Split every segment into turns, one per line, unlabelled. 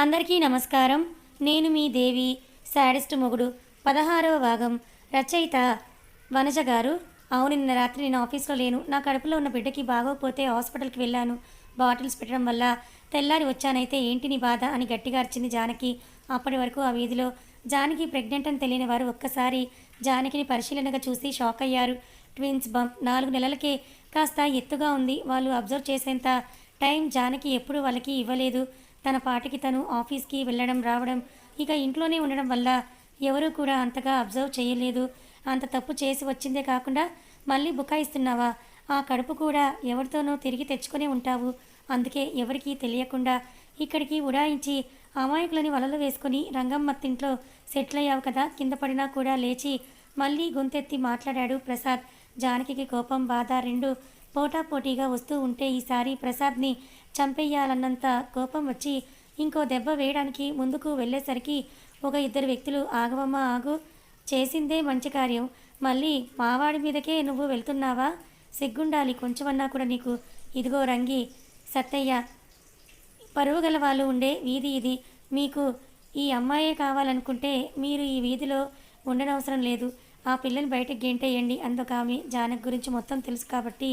అందరికీ నమస్కారం. నేను మీ దేవి శాడిస్ట్ మొగుడు పదహారవ భాగం రచయిత వనజ గారు. అవును నిన్న రాత్రి నేను ఆఫీస్లో లేను. నా కడుపులో ఉన్న బిడ్డకి బాగోకపోతే హాస్పిటల్కి వెళ్ళాను. బాటిల్స్ పెట్టడం వల్ల తెల్లారి వచ్చానైతే ఏంటి నీ బాధ అని గట్టిగా అరిచింది జానకి. అప్పటి వరకు ఆ వీధిలో జానకి ప్రెగ్నెంట్ అని తెలియని వారు ఒక్కసారి జానకిని పరిశీలనగా చూసి షాక్ అయ్యారు. ట్విన్స్ బంప్ నాలుగు నెలలకే కాస్త ఎత్తుగా ఉంది. వాళ్ళు అబ్జర్వ్ చేసేంత టైం జానకి ఎప్పుడు వాళ్ళకి ఇవ్వలేదు. తన పాటికి తను ఆఫీస్కి వెళ్ళడం రావడం ఇక ఇంట్లోనే ఉండడం వల్ల ఎవరూ కూడా అంతగా అబ్జర్వ్ చేయలేదు. అంత తప్పు చేసి వచ్చిందే కాకుండా మళ్ళీ బుకాయిస్తున్నావా? ఆ కడుపు కూడా ఎవరితోనో తిరిగి తెచ్చుకొని ఉంటావు. అందుకే ఎవరికీ తెలియకుండా ఇక్కడికి ఉడాయించి అమాయకులని వలలు వేసుకుని రంగమ్మత్తింట్లో సెటిల్ అయ్యావు కదా కింద పడినా కూడా లేచి మళ్ళీ గొంతెత్తి మాట్లాడాడు ప్రసాద్. జానకికి కోపం బాధ రెండు పోటాపోటీగా వస్తూ ఉంటే ఈసారి ప్రసాద్ని చంపేయాలన్నంత కోపం వచ్చి ఇంకో దెబ్బ వేయడానికి ముందుకు వెళ్ళేసరికి ఒక ఇద్దరు వ్యక్తులు ఆగవమ్మ ఆగు చేసిందే మంచి కార్యం. మళ్ళీ మావాడి మీదకే నువ్వు వెళ్తున్నావా? సిగ్గుండాలి కొంచెమన్నా కూడా నీకు. ఇదిగో రంగి సత్తయ్య పరువు గల వాళ్ళు ఉండే వీధి ఇది. మీకు ఈ అమ్మాయే కావాలనుకుంటే మీరు ఈ వీధిలో ఉండనవసరం లేదు. ఆ పిల్లని బయటకు గెంటేయండి. అందుకు ఆమె జానక్ గురించి మొత్తం తెలుసు కాబట్టి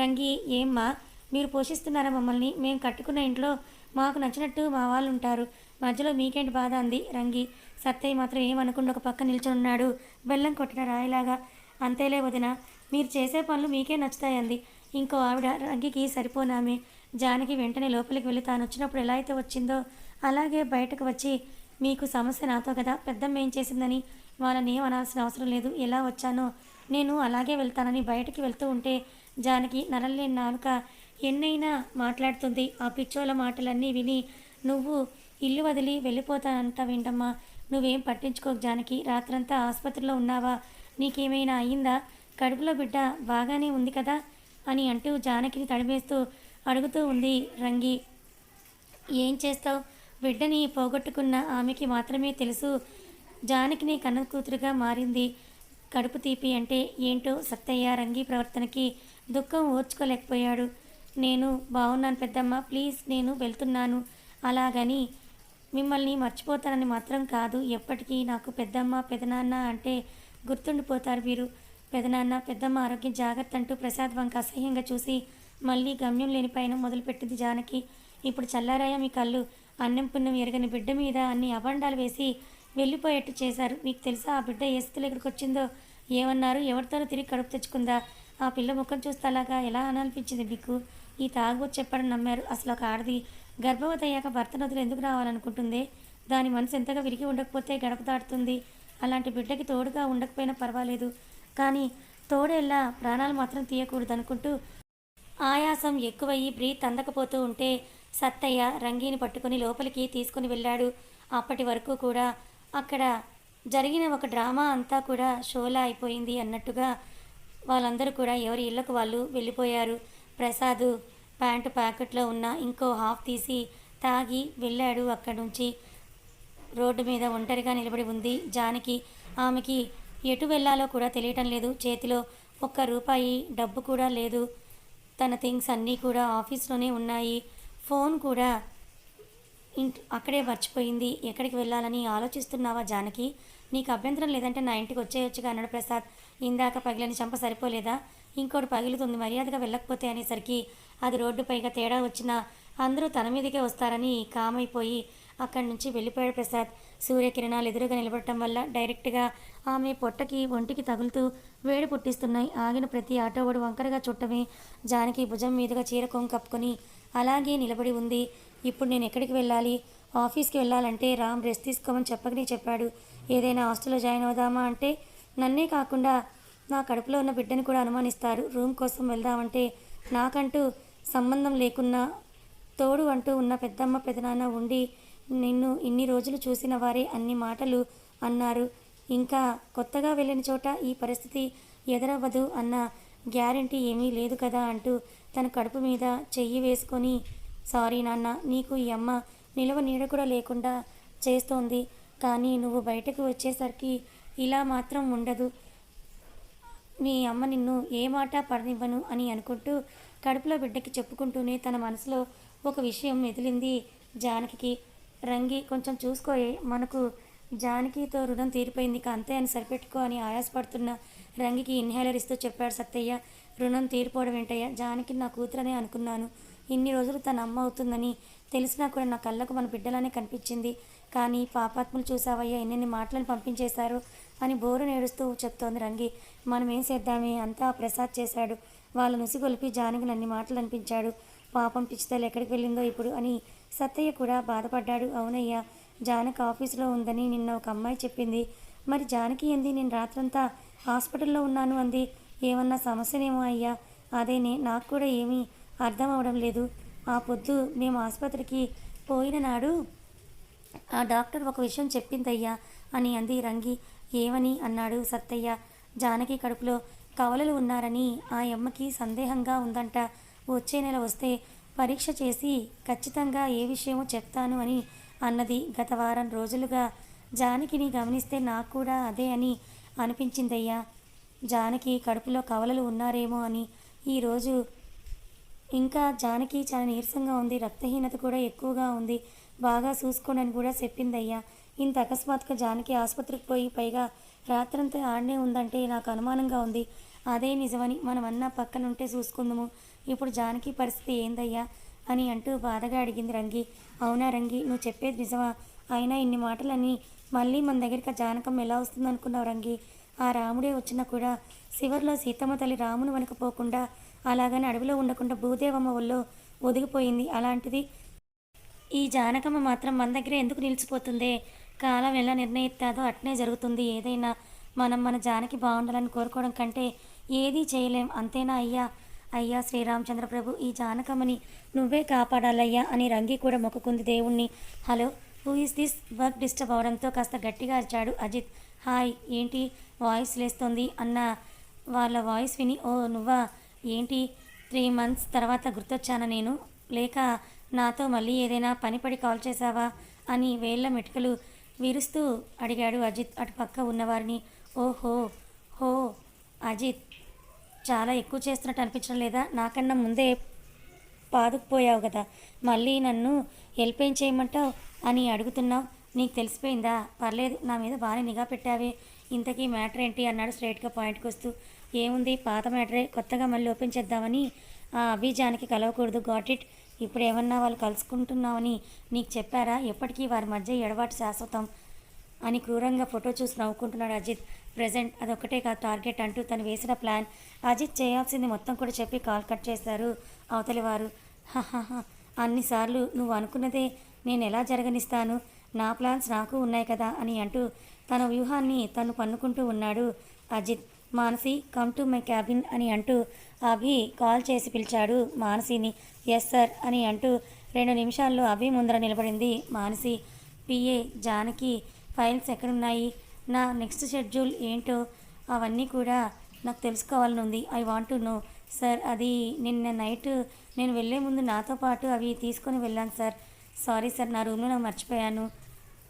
రంగి ఏమ్మా మీరు పోషిస్తున్నారా మమ్మల్ని? మేము కట్టుకున్న ఇంట్లో మాకు నచ్చినట్టు మా వాళ్ళు ఉంటారు మధ్యలో మీకేంటి బాధ అంది రంగి. సత్తయ్య మాత్రం ఏమనకుండా ఒక పక్క నిల్చొని ఉన్నాడు బెల్లం కొట్టిన రాయిలాగా అంతేలే వదిన మీరు చేసే పనులు మీకే నచ్చుతాయంది ఇంకో ఆవిడ రంగికి సరిపోనామే. జానకి వెంటనే లోపలికి వెళ్ళి తాను వచ్చినప్పుడు ఎలా అయితే వచ్చిందో అలాగే బయటకు వచ్చి మీకు సమస్య నాతో కదా? పెద్దమ్మ ఏం చేసిందని? వాళ్ళని ఏమనాల్సిన అవసరం లేదు. ఎలా వచ్చానో? నేను అలాగే వెళ్తానని బయటకి వెళ్తూ ఉంటే జానకి నరలేని నాలుక ఎన్నైనా మాట్లాడుతుంది. ఆ పిచ్చోళ్ళ మాటలన్నీ విని నువ్వు ఇల్లు వదిలి వెళ్ళిపోతానంట వింటమ్మా. నువ్వేం పట్టించుకోకు జానకి. రాత్రంతా ఆసుపత్రిలో ఉన్నావా? నీకేమైనా అయ్యిందా? కడుపులో బిడ్డ బాగానే ఉంది కదా? అని అంటూ జానకిని తడిమేస్తూ అడుగుతూ ఉంది రంగి. ఏం చేస్తావు? బిడ్డని పోగొట్టుకున్న ఆమెకి మాత్రమే తెలుసు. జానకిని కన్న కూతురుగా మారింది. కడుపు తీపి అంటే ఏంటో సత్తయ్య రంగి ప్రవర్తనకి దుఃఖం ఓర్చుకోలేకపోయాడు. నేను బాగున్నాను పెద్దమ్మ ప్లీజ్ నేను వెళ్తున్నాను. అలాగని మిమ్మల్ని మర్చిపోతానని మాత్రం కాదు. ఎప్పటికీ నాకు పెద్దమ్మ పెదనాన్న అంటే గుర్తుండిపోతారు మీరు పెదనాన్న పెద్దమ్మ ఆరోగ్యం జాగ్రత్త అంటూ ప్రసాద్ వంక అసహ్యంగా చూసి మళ్ళీ గమ్యం లేని పైన మొదలుపెట్టింది జానకి. ఇప్పుడు చల్లారాయ మీ కళ్ళు? అన్నం పుణ్యం ఎరగని బిడ్డ మీద అన్ని అభండాలు వేసి వెళ్ళిపోయేట్టు చేశారు. మీకు తెలుసా ఆ బిడ్డ ఏ స్థితిలో ఇక్కడికి వచ్చిందో? ఏమన్నారు? ఎవరితోనో తిరిగి కడుపు తెచ్చుకుందా? ఆ పిల్ల ముఖం చూస్తే అలాగా ఎలా అనిపించింది మీకు? ఈ తాగుబోతు చెప్పడం నమ్మారు. అసలు ఒక ఆడది గర్భవతి అయ్యాక భర్త నదులు ఎందుకు రావాలనుకుంటుంది? దాని మనసు ఎంతగా విరిగి ఉండకపోతే గడప దాటుతుంది. అలాంటి బిడ్డకి తోడుగా ఉండకపోయినా పర్వాలేదు. కానీ తోడేలా ప్రాణాలు మాత్రం తీయకూడదు అనుకుంటూ ఆయాసం ఎక్కువయ్యి బ్రీత్ అందకపోతూ ఉంటే సత్తయ్య రంగీని పట్టుకుని లోపలికి తీసుకుని వెళ్ళాడు. అప్పటి వరకు కూడా అక్కడ జరిగిన ఒక డ్రామా అంతా కూడా షోలా అయిపోయింది అన్నట్టుగా వాళ్ళందరూ కూడా ఎవరి ఇళ్ళకు వాళ్ళు వెళ్ళిపోయారు. ప్రసాద్ ప్యాంటు ప్యాకెట్లో ఉన్న ఇంకో హాఫ్ తీసి తాగి వెళ్ళాడు అక్కడి నుంచి. రోడ్డు మీద ఒంటరిగా నిలబడి ఉంది జానకి. ఆమెకి ఎటు వెళ్ళాలో కూడా తెలియటం లేదు. చేతిలో ఒక్క రూపాయి డబ్బు కూడా లేదు. తన థింగ్స్ అన్నీ కూడా ఆఫీస్లోనే ఉన్నాయి. ఫోన్ కూడా ఇంట్ అక్కడే మర్చిపోయింది. ఎక్కడికి వెళ్ళాలని ఆలోచిస్తున్నావా జానకి? నీకు అభ్యంతరం లేదంటే నా ఇంటికి వచ్చేయొచ్చుగా అన్నాడు ప్రసాద్. ఇందాక పగిలిన చంప సరిపోలేదా? ఇంకోటి పగిలితుంది మర్యాదగా వెళ్ళకపోతే అనేసరికి అది రోడ్డుపైగా తేడా వచ్చినా అందరూ తన మీదకే వస్తారని కామైపోయి అక్కడి నుంచి వెళ్ళిపోయాడు ప్రసాద్. సూర్యకిరణాలు ఎదురుగా నిలబడటం వల్ల డైరెక్ట్గా ఆమె పొట్టకి ఒంటికి తగులుతూ వేడి పుట్టిస్తున్నాయి. ఆగిన ప్రతి ఆటో వంకరగా చుట్టమే జానకి భుజం మీదుగా చీర కొంగు కప్పుకొని అలాగే నిలబడి ఉంది. ఇప్పుడు నేను ఎక్కడికి వెళ్ళాలి? ఆఫీస్కి వెళ్ళాలంటే రామ్ రెస్ట్ తీసుకోమని చెప్పకనే చెప్పాడు. ఏదైనా హాస్టల్లో జాయిన్ అవుదామా అంటే నన్నే కాకుండా నా కడుపులో ఉన్న బిడ్డని కూడా అనుమానిస్తారు. రూమ్ కోసం వెళ్దామంటే నాకంటూ సంబంధం లేకున్నా తోడు అంటూ ఉన్న పెద్దమ్మ పెదనాన్న ఉండి నిన్ను ఇన్ని రోజులు చూసిన వారే అన్ని మాటలు అన్నారు. ఇంకా కొత్తగా వెళ్ళిన చోట ఈ పరిస్థితి ఎదురవ్వదు అన్న గ్యారంటీ ఏమీ లేదు కదా అంటూ తన కడుపు మీద చెయ్యి వేసుకొని సారీ నాన్న నీకు ఈ అమ్మ నిలవ నీడ కూడా లేకుండా చేస్తోంది. కానీ నువ్వు బయటకు వచ్చేసరికి ఇలా మాత్రం ఉండదు. మీ అమ్మ నిన్ను ఏ మాట పడనివ్వను అని అనుకుంటూ కడుపులో బిడ్డకి చెప్పుకుంటూనే తన మనసులో ఒక విషయం మెదిలింది జానకి రంగి కొంచెం చూసుకోయే. మనకు జానకితో రుణం తీరిపోయింది ఇక అంతే అని సరిపెట్టుకో అని ఆయాసపడుతున్న రంగికి ఇన్హేలర్ ఇస్తూ చెప్పాడు సత్తయ్య. రుణం తీరిపోవడం ఏంటయ్యా? జానకి నా కూతురనే అనుకున్నాను. ఇన్ని రోజులు తన అమ్మ అవుతుందని తెలిసినా కూడా నా కళ్ళకు మన బిడ్డలానే కనిపించింది. కానీ పాపాత్ములు చూసావయ్యా ఎన్నెన్ని మాటలను పంపించేశారు అని బోరు నేడుస్తూ చెప్తోంది రంగి. మనం ఏం చేద్దామే? అంతా ప్రసాద్ చేశాడు. వాళ్ళ నుసిగొలిపి జానకి అన్ని మాటలు అనిపించాడు. పాపం పిచ్చితలు ఎక్కడికి వెళ్ళిందో ఇప్పుడు అని సత్తయ్య కూడా బాధపడ్డాడు. అవునయ్యా జానకి ఆఫీసులో ఉందని నిన్న ఒక అమ్మాయి చెప్పింది. మరి జానకి ఏంది? నేను రాత్రంతా హాస్పిటల్లో ఉన్నాను అంది. ఏమన్నా సమస్యనేమో అయ్యా. అదేనే నాకు కూడా ఏమీ అర్థం అవడం లేదు. ఆ పొద్దు మేము ఆసుపత్రికి పోయిన నాడు ఆ డాక్టర్ ఒక విషయం చెప్పిందయ్యా అని అంది. రంగి ఏమని? అన్నాడు సత్తయ్య జానకి కడుపులో కవలలు ఉన్నారని ఆ అమ్మకి సందేహంగా ఉందంట. వచ్చే నెల వస్తే పరీక్ష చేసి ఖచ్చితంగా ఏ విషయమో చెప్తాను అని అన్నది గత వారం రోజులుగా జానకిని గమనిస్తే నాకు కూడా అదే అని అనిపించిందయ్యా. జానకి కడుపులో కవలలు ఉన్నారేమో అని ఈరోజు ఇంకా జానకి చాలా నీరసంగా ఉంది రక్తహీనత కూడా ఎక్కువగా ఉంది. బాగా చూసుకోండి అని కూడా చెప్పిందయ్యా. ఇంత అకస్మాత్తుగా జానకి ఆసుపత్రికి పోయి పైగా రాత్రంతా ఆడనే ఉందంటే నాకు అనుమానంగా ఉంది. అదే నిజమని మనం పక్కనుంటే చూసుకుందాము. ఇప్పుడు జానకి పరిస్థితి ఏందయ్యా? అని అంటూ బాధగా అడిగింది రంగి. అవునా రంగి నువ్వు చెప్పేది నిజమా? అయినా ఇన్ని మాటలని మళ్ళీ మన దగ్గరికి ఆ జానకం ఎలా వస్తుంది అనుకున్నావు రంగి? ఆ రాముడే వచ్చినా కూడా శివర్లో సీతమ్మ తల్లి రామును వెనకపోకుండా అలాగని అడవిలో ఉండకుండా భూదేవమ్మ ఒళ్ళో ఒదిగిపోయింది. అలాంటిది ఈ జానకమ్మ మాత్రం మన దగ్గర ఎందుకు నిలిచిపోతుందే? కాలం ఎలా నిర్ణయిస్తాదో అట్నే జరుగుతుంది. ఏదైనా మనం మన జానకి బాగుండాలని కోరుకోవడం కంటే ఏదీ చేయలేం. అంతేనా అయ్యా? అయ్యా శ్రీరామచంద్ర ప్రభు ఈ జానకమ్మని నువ్వే కాపాడాలయ్యా అని రంగి కూడా మొక్కుకుంది దేవుణ్ణి. Hello who is this work disturb అవడంతో కాస్త గట్టిగా అరిచాడు అజిత్. హాయ్ ఏంటి? వాయిస్ లేస్తుంది అన్న వాళ్ళ వాయిస్ విని ఓ నువ్వా? ఏంటి? త్రీ మంత్స్ తర్వాత గుర్తొచ్చానా నేను? లేక నాతో మళ్ళీ ఏదైనా పనిపడి కాల్ చేశావా? అని వేళ్ళ మెటుకలు విరుస్తూ అడిగాడు అజిత్. అటు పక్క ఉన్నవారిని ఓహో హో అజిత్. చాలా ఎక్కువ చేస్తున్నట్టు అనిపించడం లేదా? నాకన్నా ముందే పాదుకుపోయావు కదా. మళ్ళీ నన్ను హెల్ప్ ఏం చేయమంటావు అని అడుగుతున్నావు? నీకు తెలిసిపోయిందా? పర్లేదు నా మీద బాగానే నిఘా పెట్టావే. ఇంతకీ మ్యాటర్ ఏంటి? అన్నాడు స్ట్రైట్గా పాయింట్కి వస్తూ. ఏముంది పాత మ్యాటరే కొత్తగా మళ్ళీ ఓపెన్ చేద్దామని ఆ అభిజానికి కలవకూడదు. Got it. ఇప్పుడు ఏమన్నా వాళ్ళు కలుసుకుంటున్నామని నీకు చెప్పారా? ఎప్పటికీ వారి మధ్య ఎడబాటు శాశ్వతం అని క్రూరంగా ఫోటో చూసి నవ్వుకుంటున్నాడు అజిత్. ప్రజెంట్ అదొకటే కాదు టార్గెట్ అంటూ తను వేసిన ప్లాన్. అజిత్ చేయాల్సింది మొత్తం కూడా చెప్పి కాల్ కట్ చేశారు అవతలి వారు అన్నిసార్లు నువ్వు అనుకున్నదే నేను ఎలా జరగనిస్తాను? నా ప్లాన్స్ నాకు ఉన్నాయి కదా అని అంటూ తన వ్యూహాన్ని తను పన్నుకుంటూ ఉన్నాడు Ajit. Manasi come to my cabin అని అంటూ అభి కాల్ చేసి పిలిచాడు మానసిని. ఎస్ సార్ అని అంటూ రెండు నిమిషాల్లో అభి ముందర నిలబడింది మానసి. పిఏ జానకి ఫైల్స్ ఎక్కడున్నాయి? నా నెక్స్ట్ షెడ్యూల్ ఏంటో అవన్నీ కూడా నాకు తెలుసుకోవాలని ఉంది I want to know. Sir అది నిన్న నైట్ నేను వెళ్ళే ముందు నాతో పాటు అవి తీసుకొని వెళ్ళాను సార్. సారీ సార్ నా రూమ్లో నాకు మర్చిపోయాను.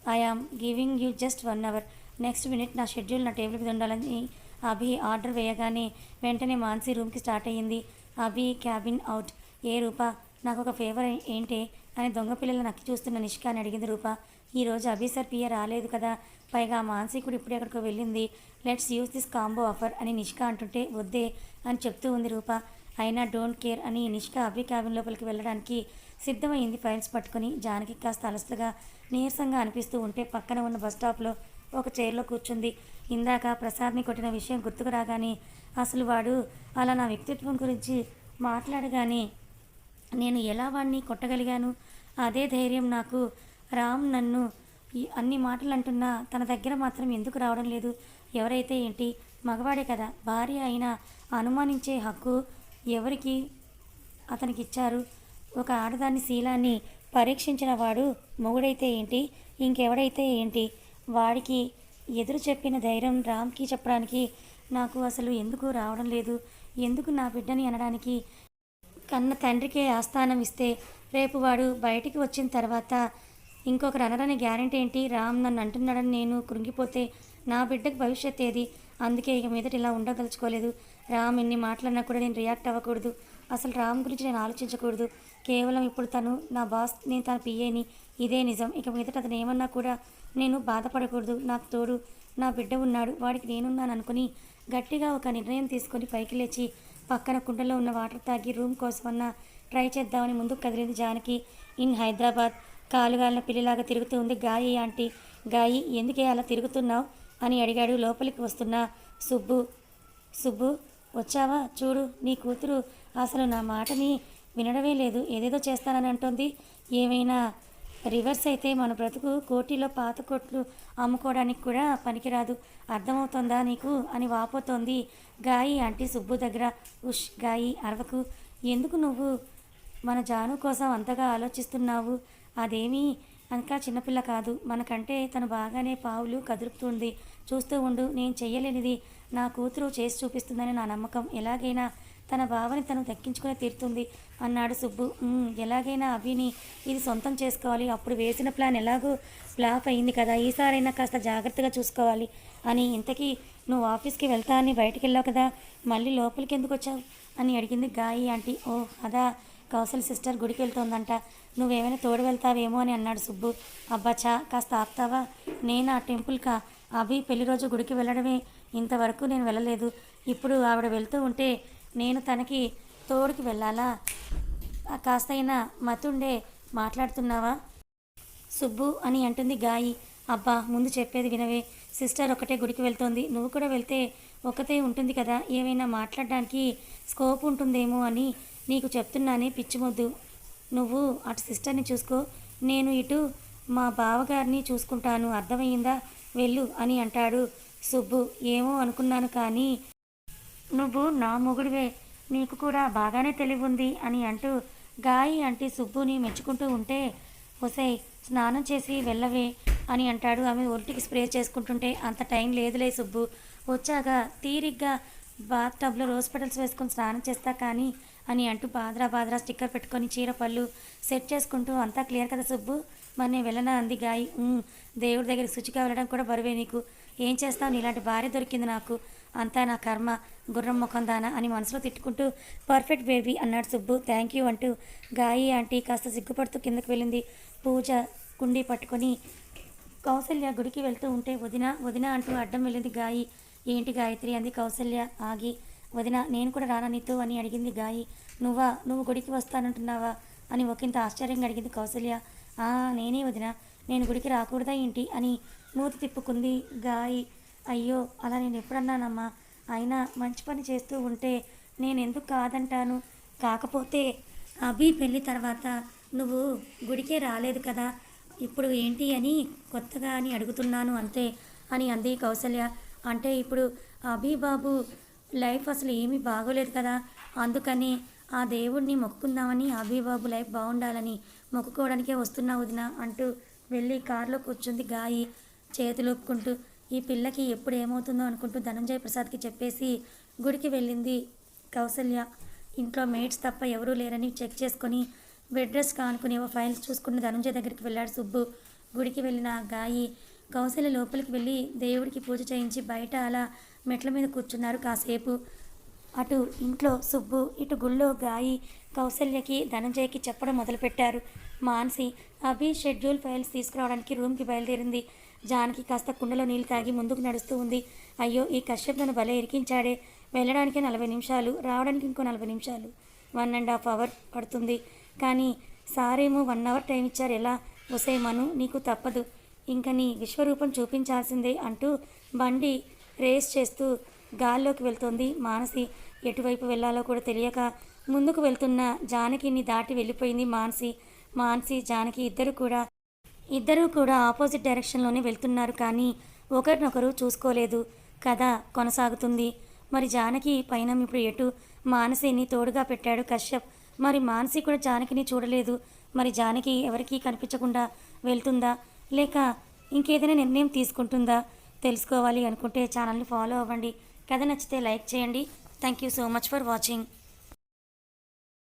I am giving you just one hour. Next minute నా షెడ్యూల్ నా టేబుల్ మీద ఉండాలని అభి ఆర్డర్ వేయగానే వెంటనే మాన్సీ రూమ్కి స్టార్ట్ అయ్యింది. Abhi cabin out. ఏ రూపా నాకు ఒక ఫేవర్ ఏంటే అని దొంగ పిల్లలు నక్కి చూస్తున్న నిష్క అని అడిగింది రూప. ఈరోజు అభి సార్ పియ రాలేదు కదా. పైగా ఆ ఇప్పుడే అక్కడికి ఇప్పుడు ఎక్కడికో వెళ్ళింది. Let's use this combo offer అని నిష్క అంటుంటే వద్దే అని చెప్తూ ఉంది రూప. అయినా డోంట్ కేర్ అని నిష్క అభి క్యాబిన్ లోపలికి వెళ్ళడానికి సిద్ధమైంది ఫైల్స్ పట్టుకుని. జానకి కాస్త అలసటగా నీరసంగా అనిపిస్తూ ఉంటే పక్కన ఉన్న బస్ స్టాప్లో ఒక చైర్లో కూర్చుంది. ఇందాక ప్రసాద్ని కొట్టిన విషయం గుర్తుకు రాగానే అసలు వాడు అలా నా వ్యక్తిత్వం గురించి మాట్లాడగానే నేను ఎలా వాడిని కొట్టగలిగాను? అదే ధైర్యం నాకు. రామ్ నన్ను అన్ని మాటలు అంటున్నా తన దగ్గర మాత్రం ఎందుకు రావడం లేదు? ఎవరైతే ఏంటి? మగవాడే కదా. భార్య అయినా అనుమానించే హక్కు ఎవరికి అతనికి ఇచ్చారు ఒక ఆడదాని శీలాన్ని పరీక్షించిన వాడు మొగుడైతే ఏంటి? ఇంకెవడైతే ఏంటి? వాడికి ఎదురు చెప్పిన ధైర్యం రామ్కి చెప్పడానికి నాకు అసలు ఎందుకు రావడం లేదు? ఎందుకు నా బిడ్డని అనడానికి కన్న తండ్రికే ఆస్థానం ఇస్తే రేపు వాడు బయటికి వచ్చిన తర్వాత ఇంకొకరు రనరని గ్యారెంటీ ఏంటి? రామ్ నన్ను అంటున్నాడని నేను కృంగిపోతే నా బిడ్డకు భవిష్యత్ ఏది? అందుకే ఇక మీదట ఇలా ఉండదలుచుకోలేదు. రామ్ ఎన్ని మాటలన్నా కూడా నేను రియాక్ట్ అవ్వకూడదు. అసలు రామ్ గురించి నేను ఆలోచించకూడదు. కేవలం ఇప్పుడు తను నా బాస్ నేను తన పిఏని ఇదే నిజం. ఇక మీదట అతను ఏమన్నా కూడా నేను బాధపడకూడదు. నాకు తోడు నా బిడ్డ ఉన్నాడు. వాడికి నేనున్నాను అనుకుని గట్టిగా ఒక నిర్ణయం తీసుకొని పైకి లేచి పక్కన కుండలో ఉన్న వాటర్ తాగి రూమ్ కోసమన్నా ట్రై చేద్దామని ముందుకు కదిలింది జానకి. ఇన్ హైదరాబాద్ కాలుగాలిన పిల్లిలాగా తిరుగుతూ ఉంది. గాయి ఆంటీ గాయి ఎందుకే అలా తిరుగుతున్నావు? అని అడిగాడు. లోపలికి వస్తున్న సుబ్బు సుబ్బు వచ్చావా? చూడు నీ కూతురు అసలు నా మాటని వినడమే లేదు. ఏదేదో చేస్తానని అంటుంది. ఏమైనా రివర్స్ అయితే మన బ్రతుకు కోటిలో పాత కొట్లు అమ్ముకోవడానికి కూడా పనికిరాదు. అర్థమవుతుందా నీకు? అని వాపోతోంది గాయి ఆంటీ సుబ్బు దగ్గర. ఉష్ గాయి అరవకు. ఎందుకు నువ్వు మన జాను కోసం అంతగా ఆలోచిస్తున్నావు? అదేమీ ఇంకా చిన్నపిల్ల కాదు. మనకంటే తను బాగానే పావులు కదులుపుతుంది. చూస్తూ ఉండు నేను చెయ్యలేనిది. నా కూతురు చేసి చూపిస్తుందని నా నమ్మకం. ఎలాగైనా తన భావని తను దక్కించుకునే తీరుతుంది అన్నాడు సుబ్బు. ఎలాగైనా అభిని ఇది సొంతం చేసుకోవాలి. అప్పుడు వేసిన ప్లాన్ ఎలాగో ఫ్లాప్ అయింది కదా. ఈసారైనా కాస్త జాగ్రత్తగా చూసుకోవాలి. అని ఇంతకీ నువ్వు ఆఫీస్కి వెళ్తా అని బయటికి వెళ్ళావు కదా. మళ్ళీ లోపలికి ఎందుకు వచ్చావు? అని అడిగింది గాయి ఆంటీ. ఓ అదా కౌశల్ సిస్టర్ గుడికి వెళ్తోందంట. నువ్వేమైనా తోడు వెళ్తావేమో అని అన్నాడు సుబ్బు. అబ్బాచా కాస్త ఆపుతావా? నేను ఆ టెంపుల్కా? అభి పెళ్ళి రోజు గుడికి వెళ్ళడమే. ఇంతవరకు నేను వెళ్ళలేదు. ఇప్పుడు ఆవిడ వెళ్తూ ఉంటే నేను తనకి తోడుకి వెళ్ళాలా? కాస్తైనా మతుండే మాట్లాడుతున్నావా? సుబ్బు అని అంటుంది గాయి. అబ్బా ముందు చెప్పేది వినవే. సిస్టర్ ఒకటే గుడికి వెళ్తోంది. నువ్వు కూడా వెళ్తే ఒకతే ఉంటుంది కదా? ఏమైనా మాట్లాడడానికి స్కోప్ ఉంటుందేమో అని నీకు చెప్తున్నానే పిచ్చిమొద్దు. నువ్వు అటు సిస్టర్ని చూసుకో. నేను ఇటు మా బావగారిని చూసుకుంటాను. అర్థమయ్యిందా? వెళ్ళు అని అంటాడు సుబ్బు. ఏమో అనుకున్నాను కానీ నువ్వు నా మొగుడివే. నీకు కూడా బాగానే తెలివి ఉంది అని అంటూ గాయి అంటే సుబ్బుని మెచ్చుకుంటూ ఉంటే ఒసేయ్ స్నానం చేసి వెళ్ళవే అని అంటాడు. ఆమె ఒంటికి స్ప్రే చేసుకుంటుంటే అంత టైం లేదులే సుబ్బు. వచ్చాక తీరిగ్గా బాత్ టబ్లో రోజ్ పెటల్స్ వేసుకొని స్నానం చేస్తా కానీ అని అంటూ బాద్రా బాద్రా స్టిక్కర్ పెట్టుకొని చీర పళ్ళు సెట్ చేసుకుంటూ అంతా క్లియర్ కదా సుబ్బు? మరి నేను వెళ్ళనా? అంది గాయి. దేవుడి దగ్గరికి శుచిగా వెళ్ళడం కూడా బరువే నీకు. ఏం చేస్తావు? నీలాంటి భార్య దొరికింది నాకు. అంతా నా కర్మ. గుర్రం ముఖం దానా అని మనసులో తిట్టుకుంటూ పర్ఫెక్ట్ బేబీ అన్నాడు సుబ్బు. థ్యాంక్ యూ అంటూ గాయి ఆంటీ కాస్త సిగ్గుపడుతూ కిందకు వెళ్ళింది. పూజ కుండీ పట్టుకొని కౌసల్య గుడికి వెళ్తూ ఉంటే వదిన వదిన అంటూ అడ్డం వెళ్ళింది గాయి. ఏంటి గాయత్రి? అంది కౌసల్య ఆగి. వదిన నేను కూడా రానా నీతో? అని అడిగింది గాయి. నువ్వా? నువ్వు గుడికి వస్తానంటున్నావా? అని ఒకంత ఆశ్చర్యంగా అడిగింది కౌసల్య. ఆ నేనే వదిన. నేను గుడికి రాకూడదా ఏంటి? అని మూతి తిప్పుకుంది గాయి. అయ్యో అలా నేను ఎప్పుడన్నానమ్మా? అయినా మంచి పని చేస్తూ ఉంటే నేను ఎందుకు కాదంటాను? కాకపోతే అభి పెళ్ళి తర్వాత నువ్వు గుడికే రాలేదు కదా. ఇప్పుడు ఏంటి అని కొత్తగా అని అడుగుతున్నాను అంతే అని అంది కౌసల్య. అంటే ఇప్పుడు అభిబాబు లైఫ్ అసలు ఏమీ బాగోలేదు కదా. అందుకని ఆ దేవుడిని మొక్కుకుందామని అభిబాబు లైఫ్ బాగుండాలని మొక్కుకోవడానికే వస్తున్నా వదిన అంటూ వెళ్ళి కారులో కూర్చుంది గాయి చేతులు ఒప్పుకుంటూ ఈ పిల్లకి ఎప్పుడు ఏమవుతుందో అనుకుంటూ ధనంజయ ప్రసాద్కి చెప్పేసి గుడికి వెళ్ళింది కౌసల్య. ఇంట్లో మేట్స్ తప్ప ఎవరూ లేరని చెక్ చేసుకొని బెడ్ రెస్ట్ కానుకుని ఏవో ఫైల్స్ చూసుకుని ధనంజయ దగ్గరికి వెళ్ళాడు సుబ్బు. గుడికి వెళ్ళిన గాయి కౌశల్య లోపలికి వెళ్ళి దేవుడికి పూజ చేయించి బయట అలా మెట్ల మీద కూర్చున్నారు కాసేపు. అటు ఇంట్లో సుబ్బు ఇటు గుళ్ళో గాయి కౌసల్యకి ధనంజయకి చెప్పడం మొదలుపెట్టారు. మాన్సి అభి షెడ్యూల్ ఫైల్స్ తీసుకురావడానికి రూమ్కి బయలుదేరింది. జానకి కాస్త కుండలో నీళ్ళు తాగి ముందుకు నడుస్తూ ఉంది. అయ్యో ఈ కశ్యప్ నన్ను భలే ఇరికించాడే. వెళ్ళడానికి నలభై నిమిషాలు రావడానికి ఇంకో నలభై నిమిషాలు. వన్ అండ్ హాఫ్ అవర్ పడుతుంది. కానీ సారేమో వన్ అవర్ టైం ఇచ్చారు. ఎలా? ఒసే మను నీకు తప్పదు. ఇంక నీ విశ్వరూపం చూపించాల్సిందే అంటూ బండి రేస్ చేస్తూ గాల్లోకి వెళ్తోంది మానసి. ఎటువైపు వెళ్ళాలో కూడా తెలియక ముందుకు వెళ్తున్న జానకిని దాటి వెళ్ళిపోయింది మానసి. మానసి జానకి ఇద్దరు కూడా ఇద్దరూ కూడా ఆపోజిట్ డైరెక్షన్లోనే వెళ్తున్నారు కానీ ఒకరినొకరు చూసుకోలేదు. కథ కొనసాగుతుంది. మరి జానకి పైన ఇప్పుడు ఎటు? మానసిని తోడుగా పెట్టాడు కశ్యప్. మరి మానసి కూడా జానకిని చూడలేదు. మరి జానకి ఎవరికీ కనిపించకుండా వెళ్తుందా? లేక ఇంకేదైనా నిర్ణయం తీసుకుంటుందా? తెలుసుకోవాలి అనుకుంటే ఛానల్ని ఫాలో అవ్వండి. కథ నచ్చితే లైక్ చేయండి. Thank you so much for watching.